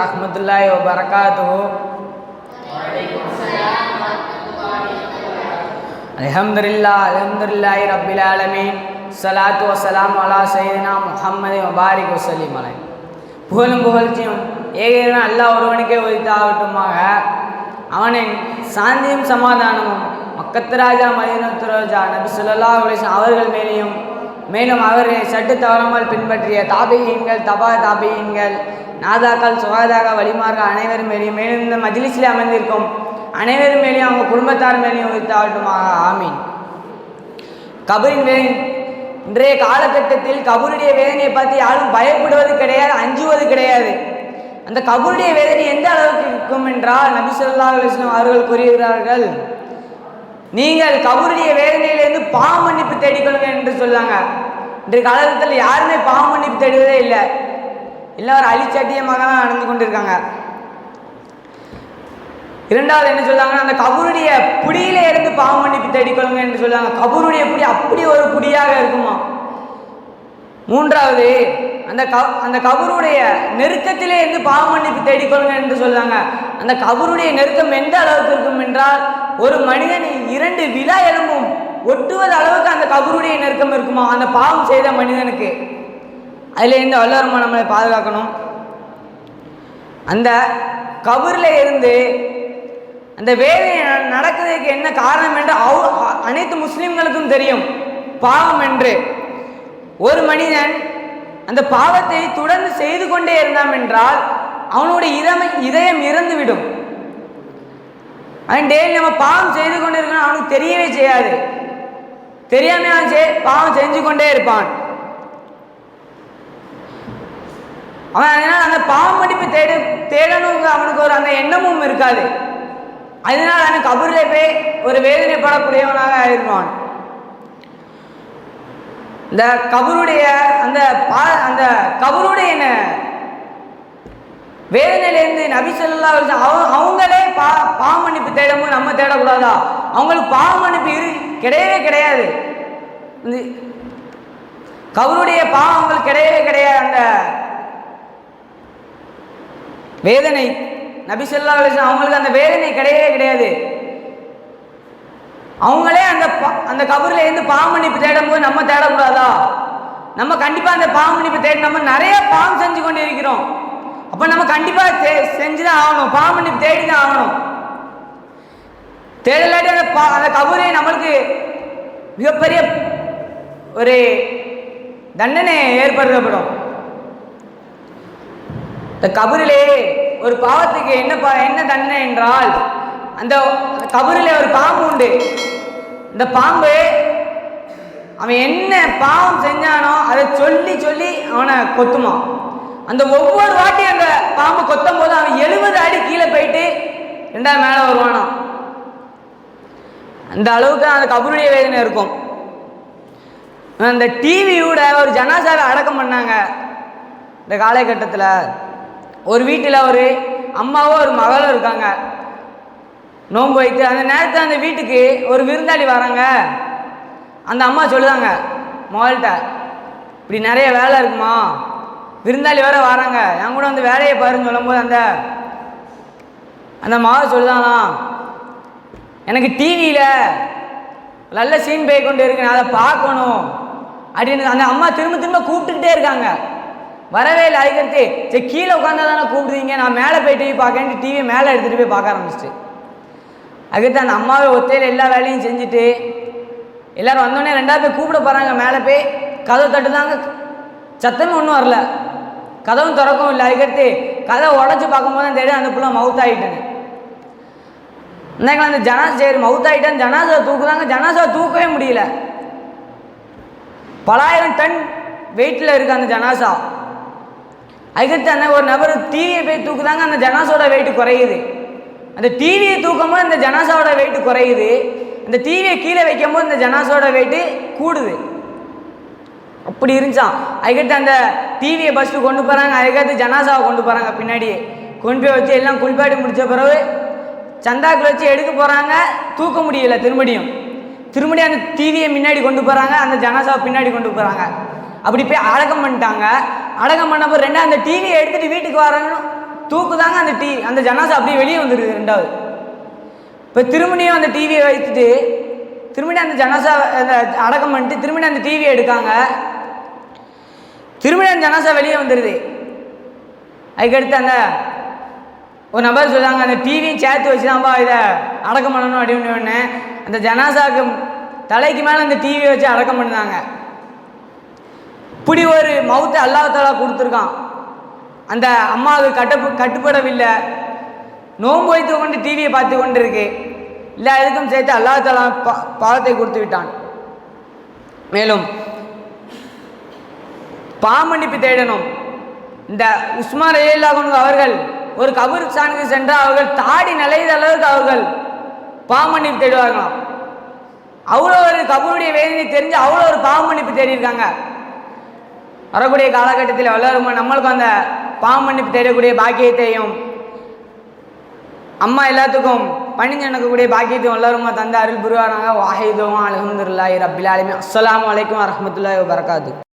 வரமத்துல்லாய் வரகாத்து அலமதுல்லா அலமதுல்லாய் ரபில் ஆலமீன் சலாத்து வசலாம் அலா சைதினா முஹம்மது முபாரிக் வசலிம் அலை புகழும் புகழ்ச்சியும் ஏகனா அல்லாஹ் ஒருவனுக்கே உரித்தாகட்டுமாக. அவனின் சாந்தியும் சமாதானமும் மக்கத்து ராஜா மதினத்து ராஜா நபி சுல்லா அவர்கள் மேலேயும் மேலும் அவர்களை சட்டு தவறாமல் பின்பற்றிய தாபியீன்கள் தபா தாபியீன்கள் நாதாக்கள் சுகாதாக வழிமார்கள் அனைவரும் மேலேயும் மேலும் இந்த மஜ்லிஸில் அமர்ந்திருக்கும் அனைவரும் மேலேயும் அவங்க குடும்பத்தார் மேலேயும் வைத்தாகட்டுமாக ஆமீன். கபரின் வேலை இன்றைய காலகட்டத்தில் கபருடைய வேதனையை பார்த்து யாரும் பயப்படுவது கிடையாது அஞ்சுவது கிடையாது. அந்த கபருடைய வேதனை எந்த அளவுக்கு இருக்கும் என்றால் நபி ஸல்லல்லாஹு அவர்கள் கூறுகிறார்கள். நீங்கள் கபருடைய வேதனையிலிருந்து பாவ மன்னிப்பு தேடிக்கொள்ளுங்க என்று சொல்லாங்க இன்றைய காலகட்டத்தில் யாருமே பாவ மன்னிப்பு தேடுவதே இல்லை. எல்லாரும் அழிச்சட்டியமாக தான் நடந்து கொண்டிருக்காங்க. இரண்டாவது என்ன சொல்றாங்கன்னா அந்த கபருடைய புடியில இருந்து பாவ மன்னிப்பு தேடிக்கொள்ளுங்க என்று சொல்லுவாங்க. கபருடைய புடி அப்படி ஒரு புடியாக இருக்குமா? மூன்றாவது அந்த க அந்த கபருடைய நெருக்கத்திலே இருந்து பாவ மன்னிப்பு தேடிக்கொள்ளுங்க என்று சொல்லுவாங்க. அந்த கபருடைய நெருக்கம் எந்த அளவுக்கு இருக்கும் என்றால் ஒரு மனிதன் இரண்டு விழா எலும்பும் ஒட்டுவது அளவுக்கு அந்த கபருடைய நெருக்கம் இருக்குமா? அந்த பாவம் செய்த மனிதனுக்கு. அதில் இருந்து வல்லவரமா நம்மளை பாதுகாக்கணும். அந்த கபரில் இருந்து அந்த வேதனை நடக்கிறதுக்கு என்ன காரணம் என்று அவ- அனைத்து முஸ்லிம்களுக்கும் தெரியும். பாவம் என்று. ஒரு மனிதன் அந்த பாவத்தை தொடர்ந்து செய்து கொண்டே இருந்தான் என்றால் அவனுடைய இதம் இதயம் இறந்துவிடும். அவன் டெய்லி நம்ம பாவம் செய்து கொண்டு இருக்கணும் அவனுக்கு தெரியவே செய்யாது. தெரியாம அவன் செய்- பாவம் செஞ்சு கொண்டே இருப்பான். அவன் அதனால் அந்த பாவம் படிப்பு தேடு தேடணுங்க அவனுக்கு ஒரு அந்த எண்ணமும் இருக்காது. அதனால் அவன் கபூரில் போய் ஒரு வேதனைப்படக்கூடியவனாக ஆயிருவான் இந்த கபருடைய அந்த பா அந்த கபருடைய என்ன வேதனையிலேருந்து நபி சொல்லா அவங்களே பா பாவ மன்னிப்பு தேடவும் நம்ம தேடக்கூடாதா? அவங்களுக்கு பாவ மன்னிப்பு இரு கிடையவே கிடையாது. கவருடைய பாவம் அவங்களுக்கு கிடையவே கிடையாது. அந்த வேதனை நபி சொல்லா அவங்களுக்கு அந்த வேதனை கிடையவே கிடையாது. அவங்களே அந்த பா- அந்த கபரில் இருந்து பாவமன்னிப்பு தேடும் போது நம்ம தேடக்கூடாதா? நம்ம கண்டிப்பாக அந்த பாவமன்னிப்பு தேடி நம்ம நிறைய பாவம் செஞ்சு கொண்டு இருக்கிறோம் அப்போ நம்ம கண்டிப்பாக செஞ்சு தான் ஆகணும். பாம்பு தேடி தான் ஆகணும். தேடலாட்டி அந்த பா அந்த கபரே நம்மளுக்கு மிகப்பெரிய ஒரு தண்டனை ஏற்படுத்தப்படும். இந்த கபூரிலே ஒரு பாவத்துக்கு என்ன பா என்ன தண்டனை என்றால் அந்த கபரிலே ஒரு பாம்பு உண்டு. இந்த பாம்பு அவன் என்ன பாவம் செஞ்சானோ அதை சொல்லி சொல்லி அவனை கொத்துமான் அந்த ஒவ்வொரு வாட்டி அந்த பாம்பு கொத்தும் போது அவன் எழுபது அடி கீழே போயிட்டு ரெண்டாவது மேலே வருவானாம். அந்த அளவுக்கு அந்த கபருடைய வேதனை இருக்கும். அந்த டிவியோட ஒரு ஜனாசாவை அடக்கம் பண்ணாங்க. இந்த காலகட்டத்தில் ஒரு வீட்டில் ஒரு அம்மாவோ ஒரு மகளும் இருக்காங்க. நோன்பு வைத்து அந்த நேரத்தில் அந்த வீட்டுக்கு ஒரு விருந்தாளி வராங்க. அந்த அம்மா சொல்லுதாங்க மகள்கிட்ட இப்படி நிறைய வேலை இருக்குமா? விருந்தாளி வேற வராங்க. என் கூட வந்து வேலையை பாருன்னு சொல்லும்போது அந்த அந்த மாவு சொல்லுதானா எனக்கு டிவியில் நல்ல சீன் போய் கொண்டு இருக்கு நான் அதை பார்க்கணும். அப்படின்னு அந்த அம்மா திரும்ப திரும்ப கூப்பிட்டுக்கிட்டே இருக்காங்க. வரவே இல்லை அதுக்கடுத்து சரி கீழே உட்காந்தா தானே கூப்பிடுவீங்க? நான் மேலே போய் டிவி பார்க்கேன்ட்டு டிவியை மேலே எடுத்துகிட்டு போய் பார்க்க ஆரம்பிச்சிட்டு. அதுக்கடுத்து அந்த அம்மாவை ஒத்தையில் எல்லா வேலையும் செஞ்சுட்டு எல்லோரும் வந்தோடனே ரெண்டாவது போய் கூப்பிட போகிறாங்க மேலே போய். கதவு தட்டுதாங்க சத்தமே ஒன்றும் வரல. கதவும் திறக்கவும் இல்லை. அதுக்கடுத்து கதை உடச்சி பார்க்கும்போது தான் தெரியும் அந்த பிள்ளை மவுத் ஆகிட்டேன்னு இன்னைக்கு அந்த ஜனாஸ் சரி மவுத் ஆகிட்டேன் ஜனாசா தூக்குதாங்க ஜனாசா தூக்கவே முடியல. பலாயிரம் டன் வெயிட்டில் இருக்கு அந்த ஜனாசா. அதுக்கடுத்து அந்த ஒரு நபர் டிவியை போய் தூக்குதாங்க அந்த ஜனாசோட வெயிட் குறையுது. அந்த டிவியை தூக்கும் போது அந்த ஜனாசாவோட வெயிட் குறையுது. அந்த டிவியை கீழே வைக்கும் போது இந்த ஜனாசோட வெயிட்டு கூடுது. அப்படி இருந்துச்சான் அதுக்கடுத்து அந்த டிவியை ஃபஸ்ட்டு கொண்டு போகிறாங்க அதுக்கடுத்து ஜனாசாவை கொண்டு போகிறாங்க பின்னாடியே. கொண்டு போய் வச்சு எல்லாம் குளிப்பாட்டி முடித்த பிறகு சந்தாக்கில் வச்சு எடுக்க போகிறாங்க தூக்க முடியல திரும்படியும். திரும்படியும் அந்த டிவியை முன்னாடி கொண்டு போகிறாங்க அந்த ஜனாசாவை பின்னாடி கொண்டு போகிறாங்க அப்படி போய் அடக்கம் பண்ணிட்டாங்க. அடக்கம் பண்ணப்போ ரெண்டாவது அந்த டிவியை எடுத்துகிட்டு வீட்டுக்கு வரணும் தூக்குதாங்க அந்த டி அந்த ஜனாசா அப்படியே வெளியே வந்துருக்குது ரெண்டாவது. இப்போ திருமணியும் அந்த டிவியை வைத்துட்டு திருமணி அந்த ஜனாசா அந்த அடக்கம் பண்ணிட்டு திருமணி அந்த டிவியை எடுக்காங்க. திருமணம் அந்த ஜனாசா வெளியே வந்துடுது அதுக்கடுத்து அந்த ஒரு நபர் சொல்கிறாங்க அந்த டிவியும் சேர்த்து வச்சு தான்ப்பா இதை அடக்கம் பண்ணணும் அப்படின்னு ஒன்று அந்த ஜனாசாக்கு தலைக்கு மேலே அந்த டிவியை வச்சு அடக்கம் பண்ணாங்க இப்படி ஒரு மவுத்தை அல்லாஹாலா கொடுத்துருக்கான். அந்த அம்மாவுக்கு கட்டப்பு கட்டுப்படவில்லை. நோன்பு வைத்து கொண்டு டிவியை பார்த்து கொண்டு இருக்கு இல்லை அதுக்கும் சேர்த்து அல்லாஹாலா பா பாவத்தை கொடுத்து விட்டான். மேலும் பாமன்னிப்பு தேடணும். இந்த உஸ்மான் ரயில்லாகுன் அவர்கள் ஒரு கபர் சாணிக்கு சென்றால் அவர்கள் தாடி நிலையத அளவுக்கு அவர்கள் பாமன்னிப்பு தேடுவார்களாம். அவ்வளோ ஒரு கபருடைய வேதனை தெரிஞ்சு அவ்வளோ ஒரு பாமன்னிப்பு தேடியிருக்காங்க. வரக்கூடிய காலகட்டத்தில் வளரும் நம்மளுக்கும் அந்த பாமன்னிப்பு தேடக்கூடிய பாக்கியத்தையும் அம்மா எல்லாத்துக்கும் பணிஞ்சு நடக்கக்கூடிய பாக்கியத்தையும் வல்லருமா தந்த அருள் புரிவானாங்க வாஹிதும் அலமதுல்லாஹி ரபில் அஸ்லாம் அஸ்ஸலாமு அலைக்கும் வரஹ்மத்துல்லாஹி